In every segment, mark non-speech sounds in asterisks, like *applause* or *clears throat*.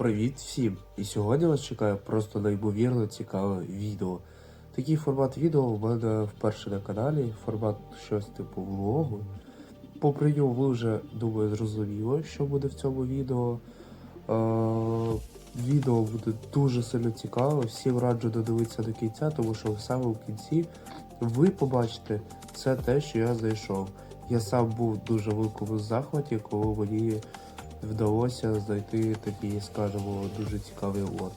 Привіт всім! І сьогодні вас чекає просто неймовірно цікаве відео. Такий формат відео у мене вперше на каналі, формат щось типу влогу. Попри нього ви вже думаю зрозуміли, що буде в цьому відео. Е, відео буде дуже сильно цікаве. Всім раджу додивитися до кінця, тому що саме в кінці ви побачите все те, що я знайшов. Я сам був дуже великому захваті, коли мені вдалося знайти такий, скажімо, дуже цікавий лот.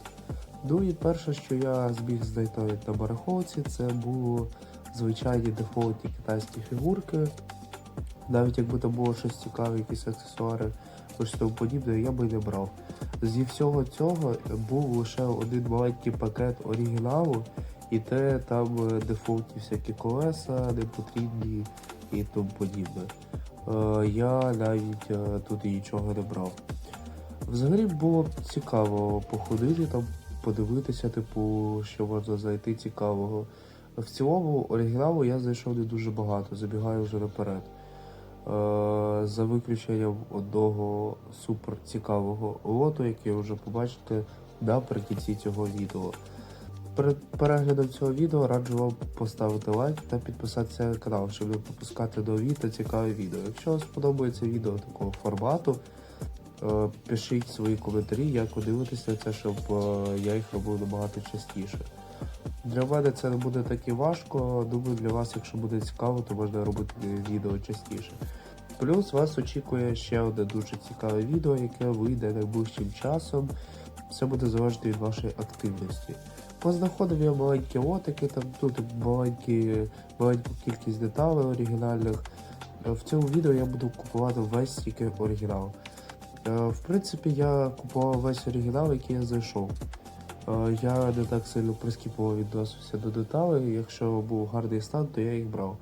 Ну і перше, що я зміг знайти на барахолці, це було звичайні дефолтні китайські фігурки. Навіть якби там було щось цікаве, якісь аксесуари, щось тому подібне, я би не брав. Зі всього цього був лише один маленький пакет оригіналу, і те там дефолтні всякі колеса, непотрібні і тому подібне. Е, я навіть е, тут нічого не брав. Взагалі було цікаво походити там, подивитися, типу, що можна знайти цікавого. В цілому оригіналу я знайшов не дуже багато, забігаю вже наперед. Е, за виключенням одного супер цікавого лоту, який ви вже побачите наприкінці цього відео. Перед переглядом цього відео раджу вам поставити лайк та підписатися на канал, щоб не пропускати нові та цікаві відео. Якщо вам сподобається відео такого формату, е, пишіть свої коментарі, як ви це, щоб е, я їх робив набагато частіше. Для мене це не буде так і важко. Думаю, для вас, якщо буде цікаво, то можна робити відео частіше. Плюс вас очікує ще одне дуже цікаве відео, яке вийде найближчим часом. Все буде залежати від вашої активності. Познаходив я маленькі лотики, там тут маленькі, маленьку кількість деталей оригінальних. Е, В цьому відео я буду купувати весь тільки оригінал. Е, В принципі, я купував весь оригінал, який я знайшов. Е, Я не так сильно прискіпував відносився до деталей. Якщо був гарний стан, то я їх брав.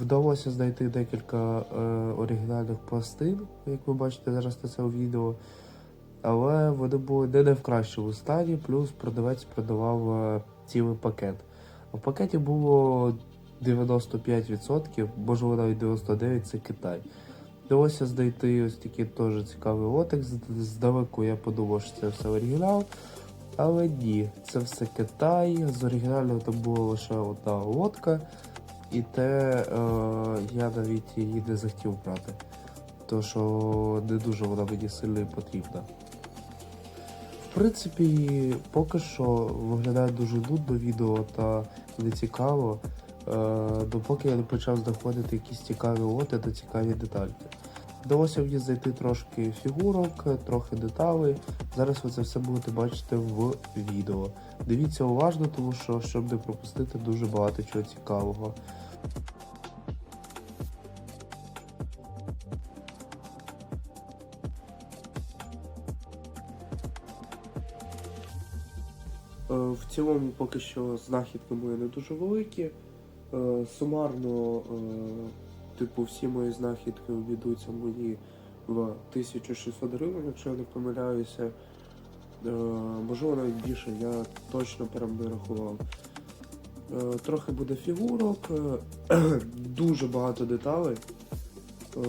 Вдалося знайти декілька оригінальних пластин, як ви бачите зараз на цьому відео. Але вони були не, не в кращому стані, плюс продавець продавав е, цілий пакет. В пакеті було 95%, можливо навіть 99% це Китай. Вдалося знайти ось такий теж цікавий лотик. Здалеку я подумав, що це все оригінал. Але ні, це все Китай. З оригінального там була лише одна лодка, і те е, я навіть її не захотів брати. То що не дуже вона мені сильно потрібна. Принципі, поки що виглядає дуже нудно відео та не цікаво, е, допоки я не почав знаходити якісь цікаві лоти та цікаві детальки. Вдалося мені знайти трошки фігурок, трохи деталей. Зараз ви це все будете бачити в відео. Дивіться уважно, тому що щоб не пропустити дуже багато чого цікавого. В цілому поки що знахідки мої не дуже великі. Е, Сумарно, е, типу, всі мої знахідки обійдуться мені в 1600 гривень, якщо я не помиляюся. Е, Можливо навіть більше, я точно прям не рахував. Е, Трохи буде фігурок, е, *clears throat* дуже багато деталей. Е,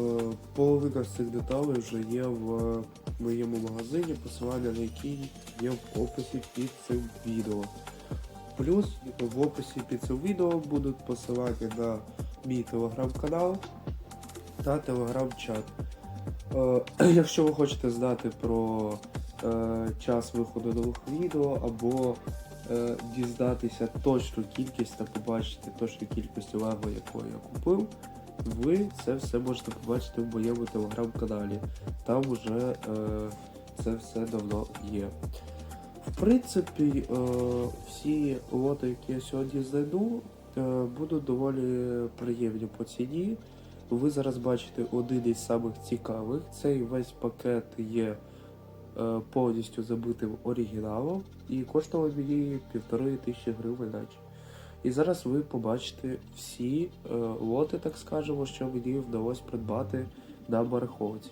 Половина з цих деталей вже є в моєму магазині, посилання на який є в описі під цим відео. Плюс в описі під цим відео будуть посилання на мій телеграм-канал та телеграм-чат. Е, *clears throat* Якщо ви хочете знати про е, час виходу нових відео або дізнатися точну кількість та побачити точну кількість лего, яку я купив, ви це все можете побачити в моєму телеграм-каналі. Там вже е, це все давно є. В принципі, е, всі лоти, які я сьогодні знайду, е, будуть доволі приємні по ціні. Ви зараз бачите один із самих цікавих. Цей весь пакет є е, повністю забитим оригіналом і коштував мені півтори тисячі гривень наче. І зараз ви побачите всі е, лоти, так скажемо, що мені вдалося придбати на барахолці.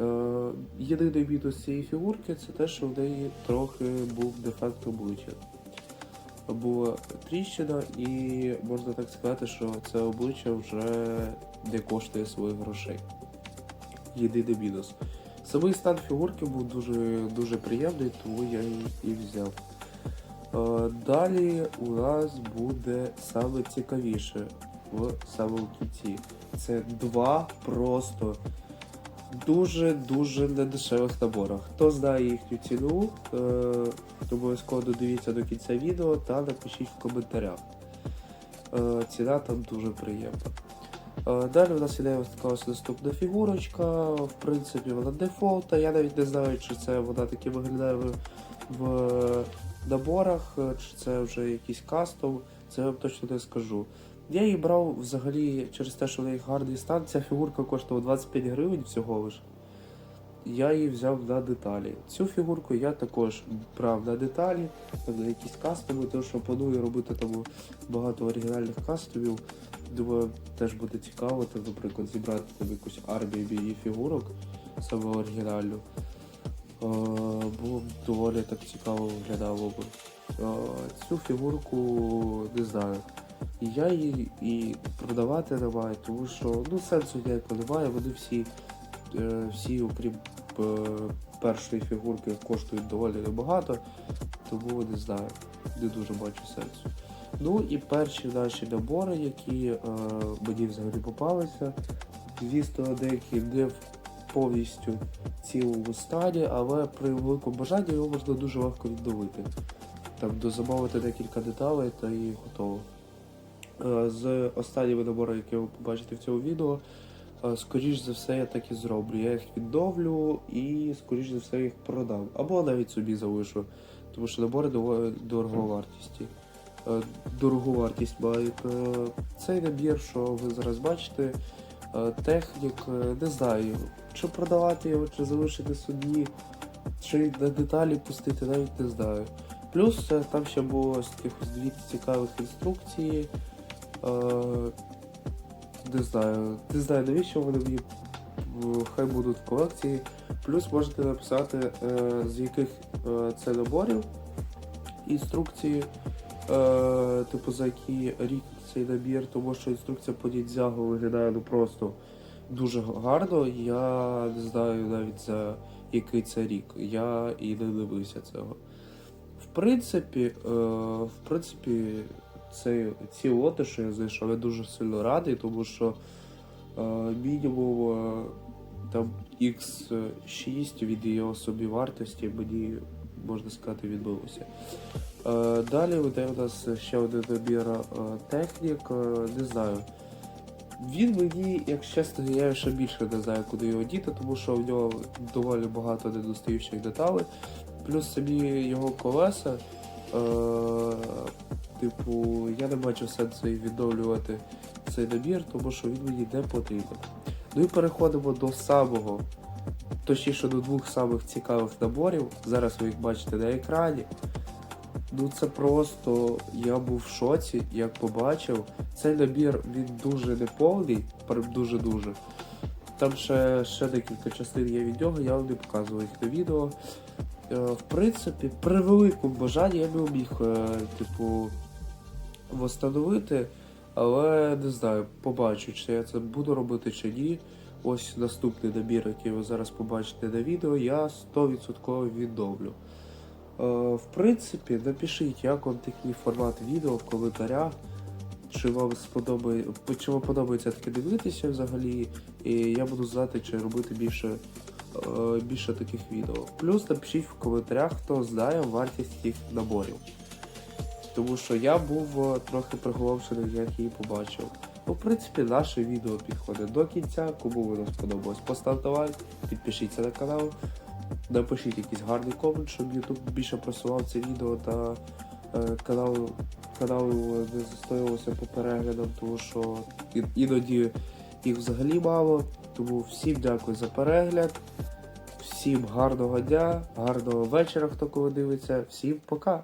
Е, єдиний мінус цієї фігурки це те, що в неї трохи був дефект обличчя. Була тріщина, і можна так сказати, що це обличчя вже не коштує своїх грошей. Єдиний мінус. Самий стан фігурки був дуже, дуже приємний, тому я її і взяв. Е, Далі у нас буде саме цікавіше в самому кінці. Це два просто дуже-дуже недешевих набора. Хто знає їхню ціну, е, обов'язково додивіться до кінця відео та напишіть в коментарях. Е, Ціна там дуже приємна. Далі у нас іде ось така ось наступна фігурочка. В принципі, вона дефолта. Я навіть не знаю, чи це вона таки виглядає в, в наборах, е, чи це вже якийсь кастом. Це я вам точно не скажу. Я її брав взагалі через те, що в неї гарний стан. Ця фігурка коштувала 25 гривень всього лиш. Я її взяв на деталі. Цю фігурку я також брав на деталі, на якісь кастоми, тому що планую робити там багато оригінальних кастомів. Думаю, теж буде цікаво, наприклад, зібрати там якусь армію її фігурок, саме оригінальну. Е, Було б доволі так цікаво виглядало б. Е, Цю фігурку не знаю. І я її і продавати не маю, тому що ну, сенсу ніякого немає, вони всі, е, всі окрім першої фігурки, коштують доволі небагато, тому не знаю, не дуже бачу сенсу. Ну і перші наші набори, які е, мені взагалі попалися. Звісно, деякі не в повністю цілому стані, але при великому бажанні його можна дуже легко відновити. Там дозамовити декілька деталей та і готово. Е, З останніми наборами, які ви побачите в цьому відео, е, скоріш за все я так і зроблю. Я їх відновлю і скоріш за все їх продам. Або навіть собі залишу, тому що набори дороговартісті. Е, Дорогу вартість мають. Цей набір, що ви зараз бачите, технік, е, не знаю, чи продавати його, чи залишити собі, чи на деталі пустити, навіть не знаю. Плюс е, там ще було ось таких ось дві цікавих інструкції. Е, Не знаю, не знаю, навіщо вони мені хай будуть в колекції. Плюс можете написати, е, з яких е, це наборів інструкції, е, типу за який рік цей набір, тому що інструкція по Ніндзягу виглядає ну просто дуже гарно. Я не знаю навіть за який це рік. Я і не дивився цього. В принципі, е, в принципі, це, ці лоти, що я знайшов, я дуже сильно радий, тому що е, мінімум е, там X6 від його собівартості мені, можна сказати, відбулося. Е, далі буде у нас ще один набір е, технік, е, не знаю. Він мені, як чесно, я ще більше не знаю, куди його діти, тому що в нього доволі багато недостаючих деталей. Плюс самі його колеса. Типу, я не бачу сенсу відновлювати цей набір, тому що він мені не потрібен. Ну і переходимо до самого, точніше до двох самих цікавих наборів. Зараз ви їх бачите на екрані. Ну це просто я був в шоці, як побачив. Цей набір він дуже неповний, дуже-дуже. Там ще, ще декілька частин є від нього, я вам не показував їх на відео. Е, в принципі, при великому бажанні я би міг, е, типу, восстановити, але не знаю, побачу, чи я це буду робити чи ні. Ось наступний набір, який ви зараз побачите на відео, я 100% відновлю. Е, В принципі, напишіть, як вам такий формат відео в коментарях. Чи вам сподобає, чи вам подобається таке дивитися взагалі, і я буду знати, чи робити більше, е, більше таких відео. Плюс напишіть в коментарях, хто знає вартість цих наборів. Тому що я був е, трохи приголомшений, як її побачив. В принципі, наше відео підходить до кінця. Кому воно сподобалось, поставте лайк, підпишіться на канал, напишіть якийсь гарний комент, щоб YouTube більше просував це відео та е, канал, канал не застоювався по переглядам, тому що іноді їх взагалі мало. Тому всім дякую за перегляд. Всім гарного дня, гарного вечора, хто коли дивиться. Всім пока!